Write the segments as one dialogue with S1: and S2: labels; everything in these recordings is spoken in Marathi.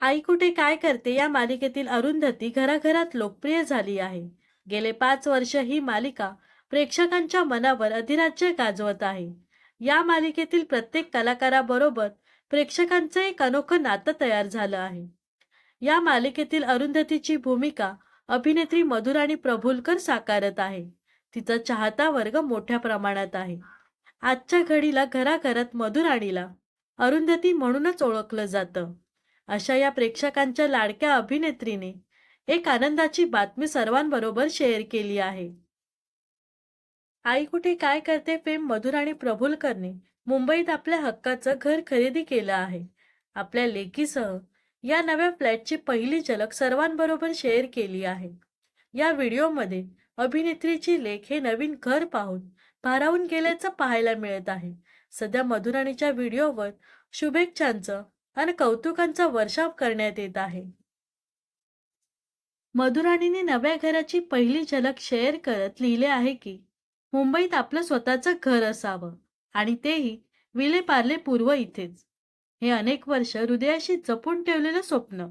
S1: आई कुठे काय करते या मालिकेतील अरुंधती घराघरात लोकप्रिय झाली आहे. गेले पाच वर्ष ही मालिका प्रेक्षकांच्या मनावर अधिराज्य गाजवत आहे. या मालिकेतील प्रत्येक कलाकाराबरोबर प्रेक्षकांचं एक अनोखं नातं तयार झालं आहे. या मालिकेतील अरुंधतीची भूमिका अभिनेत्री मधुराणी प्रभुलकर साकारत आहे. तिचा चाहता वर्ग मोठ्या प्रमाणात आहे. आजच्या घडीला घराघरात मधुराणीला अरुंधती म्हणूनच ओळखलं जातं. अशा या प्रेक्षकांच्या लाडक्या अभिनेत्रीने एक आनंदाची बातमी सर्वांबरोबर शेअर केली आहे. आई कुठे काय करते फेम मधुराणी प्रभुलकरने मुंबईत आपल्या हक्काचं घर खरेदी केलं आहे. आपल्या लेकीसह या नव्या फ्लॅटची पहिली झलक सर्वांबरोबर शेअर केली आहे. या व्हिडिओमध्ये अभिनेत्रीची लेख हे नवीन घर पाहून भारावून गेल्याचं पाहायला मिळत आहे. सध्या मधुराणीच्या व्हिडिओवर शुभेच्छांचं आणि कौतुकांचा वर्षाव करण्यात येत आहे. मधुराणीने नव्या घराची पहिली झलक शेअर करत लिहिले आहे की मुंबईत आपलं स्वतःचं घर असावं आणि तेही विले पार्ले पूर्व इथेच. हे अनेक वर्ष हृदयाशी जपून ठेवलेलं स्वप्न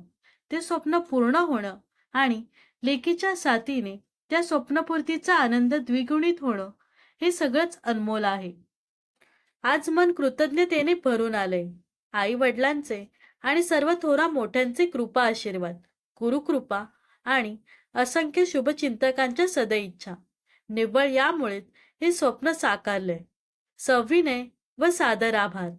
S1: ते स्वप्न पूर्ण होणं आणि लेकीच्या साथीने त्या स्वप्नपूर्तीचा आनंद द्विगुणित होणं हे सगळंच अनमोल आहे. आज मन कृतज्ञतेने भरून आलंय. आई वडिलांचे आणि सर्व थोरा मोठ्यांचे कृपा आशीर्वाद गुरुकृपा आणि असंख्य शुभचिंतकांच्या सदैच्छा. निव्वळ यामुळे हे स्वप्न साकारलंय सविनय व सादर आभार.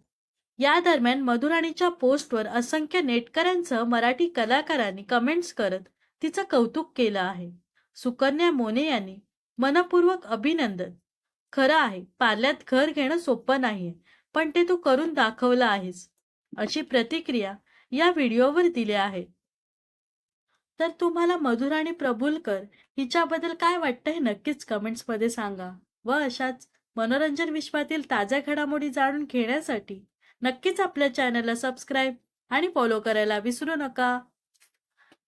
S1: या दरम्यान मधुराणीच्या पोस्टवर असंख्य नेटकऱ्यांसह मराठी कलाकारांनी कमेंट्स करत तिचं कौतुक केलं आहे. सुकन्या मोने यांनी मनपूर्वक अभिनंदन. खरं आहे पाल्यात घर घेणं सोपं नाहीये पण ते तू करून दाखवलं आहेस. अशी प्रतिक्रिया या व्हिडिओवर दिल्या आहेत तर तुम्हाला मधुराणी प्रभुलकर हिच्याबद्दल काय वाटतं हे नक्कीच कमेंट्समध्ये सांगा व अशाच मनोरंजन विश्वातील ताज्या घडामोडी जाणून घेण्यासाठी नक्कीच आपल्या चॅनलला सबस्क्राईब आणि फॉलो करायला विसरू नका.